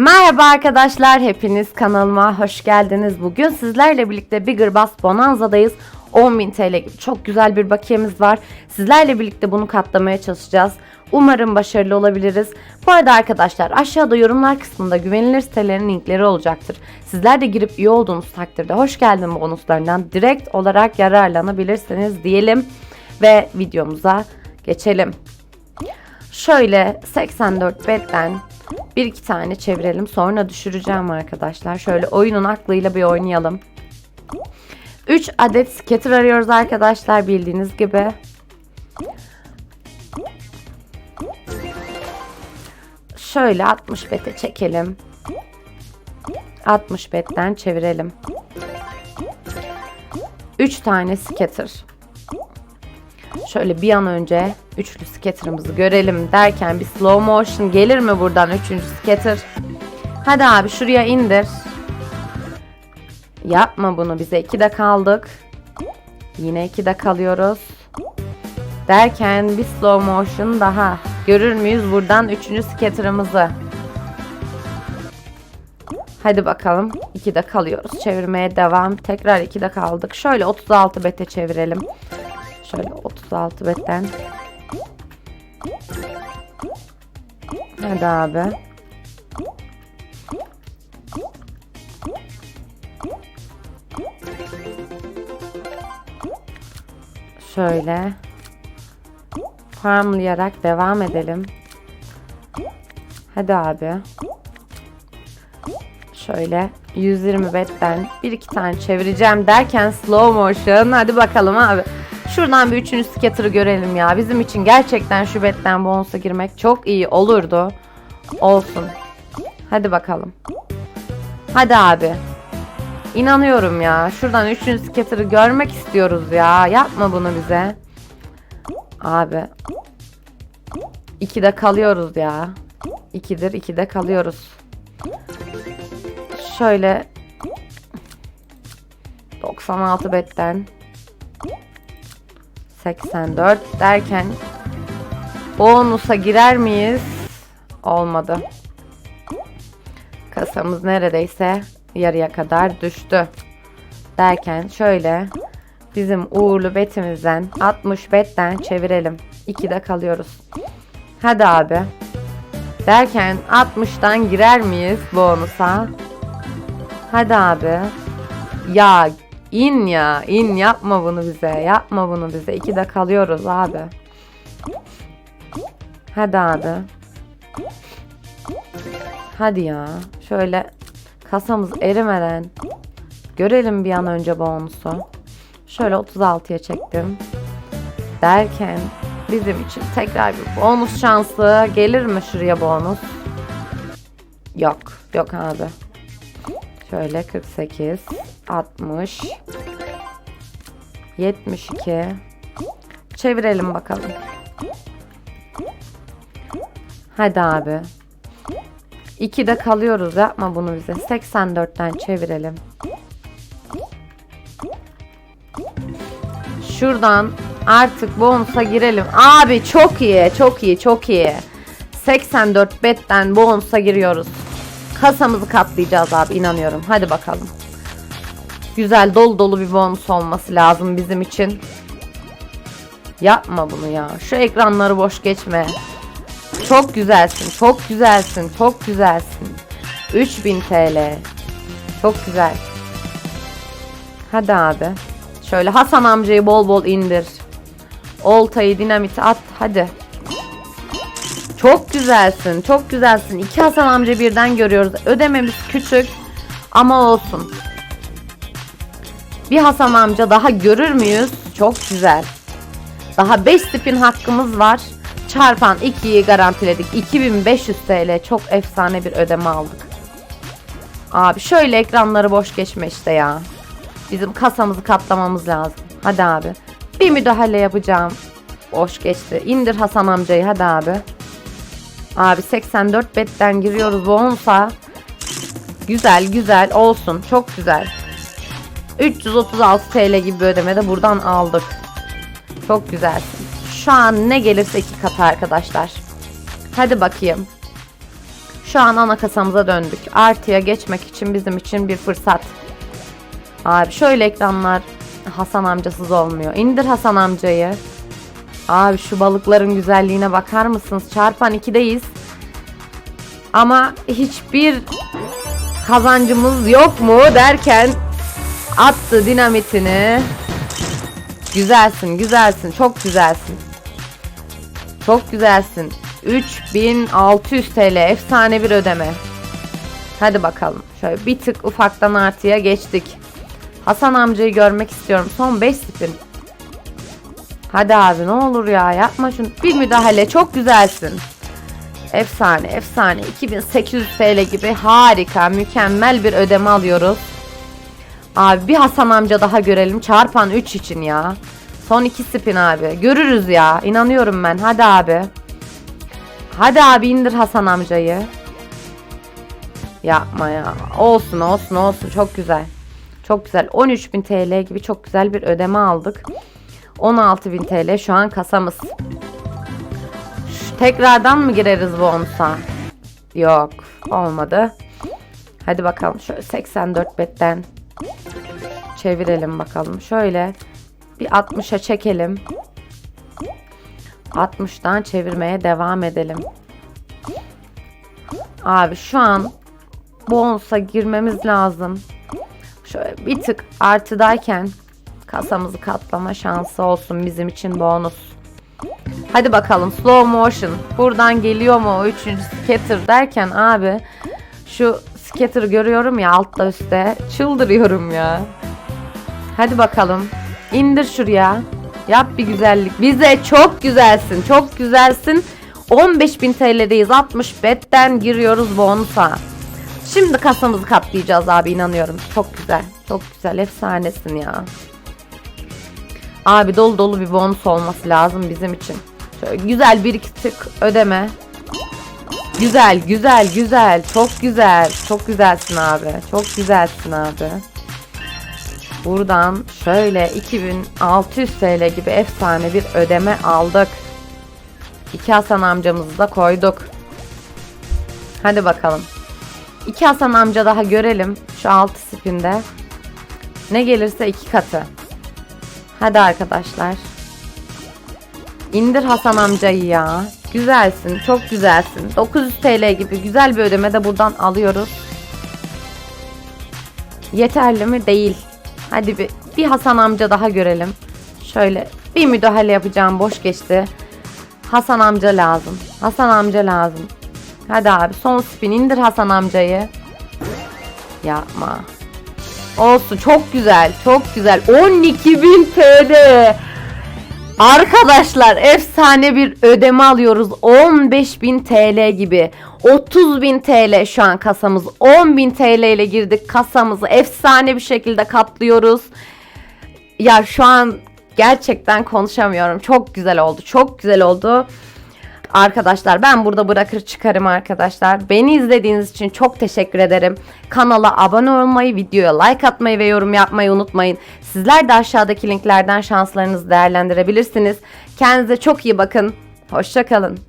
Merhaba arkadaşlar, hepiniz kanalıma hoş geldiniz. Bugün sizlerle birlikte Bigger Bass Bonanza'dayız. 10.000 TL gibi çok güzel bir bakiyemiz var. Sizlerle birlikte bunu katlamaya çalışacağız. Umarım başarılı olabiliriz. Bu arada arkadaşlar aşağıda yorumlar kısmında güvenilir sitelerin linkleri olacaktır. Sizler de girip üye olduğunuz takdirde hoş geldin bonuslarından direkt olarak yararlanabilirsiniz diyelim. Ve videomuza geçelim. Şöyle 84 betten bir iki tane çevirelim. Sonra düşüreceğim arkadaşlar. Şöyle oyunun aklıyla bir oynayalım. 3 adet scatter arıyoruz arkadaşlar bildiğiniz gibi. Şöyle 60 bete çekelim. 60 betten çevirelim. 3 tane scatter. Şöyle bir an önce üçlü scatter'ımızı görelim derken bir slow motion gelir mi buradan üçüncü scatter? Hadi abi şuraya indir. Yapma bunu bize iki de kaldık. Yine iki de kalıyoruz. Derken bir slow motion daha. Görür müyüz buradan üçüncü scatter'ımızı? Hadi bakalım. 2'de kalıyoruz. Çevirmeye devam. Tekrar 2'de kaldık. Şöyle 36 bete çevirelim. Şöyle 36 betten. Hadi abi. Şöyle farmlayarak devam edelim. Hadi abi. Şöyle 120 betten bir iki tane çevireceğim derken slow motion. Hadi bakalım abi. Şuradan bir üçüncü scatter'ı görelim ya. Bizim için gerçekten şu betten bonusa girmek çok iyi olurdu. Olsun. Hadi bakalım. Hadi abi. İnanıyorum ya. Şuradan üçüncü scatter'ı görmek istiyoruz ya. Yapma bunu bize. Abi. İkide kalıyoruz ya. İkidir ikide kalıyoruz. Şöyle 96 betten 84 derken bonusa girer miyiz? Olmadı. Kasamız neredeyse yarıya kadar düştü. Derken şöyle bizim uğurlu betimizden 60 betten çevirelim. 2'de kalıyoruz. Hadi abi. Derken 60'tan girer miyiz bonusa? Hadi abi. Ya in ya in yapma bunu bize yapma bunu bize. 2'de kalıyoruz abi. Hadi abi. Hadi ya. Şöyle kasamız erimeden görelim bir an önce bonusu. Şöyle 36'ya çektim. Derken bizim için tekrar bir bonus şansı gelir mi şuraya bonus? Yok. Yok abi. Şöyle 48, 60, 72. Çevirelim bakalım. Hadi abi. 2'de kalıyoruz yapma bunu bize. 84'ten çevirelim. Şuradan artık bonusa girelim. Abi çok iyi, çok iyi, çok iyi. 84 betten bonusa giriyoruz. Kasamızı katlayacağız abi inanıyorum. Hadi bakalım. Güzel dolu dolu bir bonus olması lazım bizim için. Yapma bunu ya. Şu ekranları boş geçme. Çok güzelsin. Çok güzelsin. Çok güzelsin. 3000 TL. Çok güzel. Hadi abi. Şöyle Hasan amcayı bol bol indir. Oltayı dinamiti at. Hadi. Çok güzelsin. Çok güzelsin. İki Hasan amca birden görüyoruz. Ödememiz küçük ama olsun. Bir Hasan amca daha görür müyüz? Çok güzel. Daha 5 spin hakkımız var. Çarpan 2'yi garantiledik. 2500 TL çok efsane bir ödeme aldık. Abi şöyle ekranları boş geçme işte ya. Bizim kasamızı katlamamız lazım. Hadi abi. Bir müdahale yapacağım. Boş geçti. İndir Hasan amcayı hadi abi. Abi 84 betten giriyoruz bonsa. Güzel güzel olsun. Çok güzel. 336 TL gibi bir ödeme de buradan aldık. Çok güzelsin. Şu an ne gelirse iki katı arkadaşlar. Hadi bakayım. Şu an ana kasamıza döndük. Artıya geçmek için bizim için bir fırsat. Abi şöyle ekranlar Hasan amcasız olmuyor. İndir Hasan amcayı. Abi şu balıkların güzelliğine bakar mısınız? Çarpan 2'deyiz. Ama hiçbir kazancımız yok mu derken attı dinamitini. Güzelsin, güzelsin, çok güzelsin. Çok güzelsin. 3600 TL efsane bir ödeme. Hadi bakalım. Şöyle bir tık ufaktan artıya geçtik. Hasan amcayı görmek istiyorum. Son 5 spin. Hadi abi ne olur ya yapma şunu. Bir müdahale çok güzelsin. Efsane efsane 2800 TL gibi harika mükemmel bir ödeme alıyoruz. Abi bir Hasan amca daha görelim çarpan 3 için ya. Son 2 spin abi görürüz ya inanıyorum ben hadi abi. Hadi abi indir Hasan amcayı. Yapma ya olsun olsun olsun çok güzel. Çok güzel 13.000 TL gibi çok güzel bir ödeme aldık. 16.000 TL şu an kasamız. Tekrardan mı gireriz bonusa? Yok olmadı. Hadi bakalım şöyle 84 betten çevirelim bakalım. Şöyle bir 60'a çekelim. 60'dan çevirmeye devam edelim. Abi şu an bonusa girmemiz lazım. Şöyle bir tık artıdayken kasamızı katlama şansı olsun bizim için bonus. Hadi bakalım slow motion. Buradan geliyor mu o üçüncü scatter derken abi şu scatter'ı görüyorum ya altta üstte. Çıldırıyorum ya. Hadi bakalım. İndir şuraya. Yap bir güzellik. Bize çok güzelsin. Çok güzelsin. 15.000 TL'deyiz. 60 betten giriyoruz bonusa. Şimdi kasamızı katlayacağız abi inanıyorum. Çok güzel. Çok güzel. Efsanesin ya. Abi dolu dolu bir bonus olması lazım bizim için. Şöyle güzel bir iki tık ödeme. Güzel, güzel, güzel. Çok güzel. Çok güzelsin abi. Çok güzelsin abi. Buradan şöyle 2600 TL gibi efsane bir ödeme aldık. İki Hasan amcamızı da koyduk. Hadi bakalım. İki Hasan amca daha görelim şu 6 spinde. Ne gelirse iki katı. Hadi arkadaşlar. İndir Hasan amcayı ya. Güzelsin, çok güzelsin. 900 TL gibi güzel bir ödeme de buradan alıyoruz. Yeterli mi? Değil. Hadi bir, bir Hasan amca daha görelim. Şöyle bir müdahale yapacağım boş geçti. Hasan amca lazım. Hasan amca lazım. Hadi abi son spin indir Hasan amcayı. Yapma. Olsun çok güzel çok güzel 12.000 TL Arkadaşlar efsane bir ödeme alıyoruz. 15.000 TL gibi. 30.000 TL şu an kasamız. 10.000 TL ile girdik kasamızı. Efsane bir şekilde katlıyoruz. Ya şu an gerçekten konuşamıyorum. Çok güzel oldu çok güzel oldu. Arkadaşlar ben burada bırakır çıkarım arkadaşlar. Beni izlediğiniz için çok teşekkür ederim. Kanala abone olmayı, videoya like atmayı ve yorum yapmayı unutmayın. Sizler de aşağıdaki linklerden şanslarınızı değerlendirebilirsiniz. Kendinize çok iyi bakın. Hoşçakalın.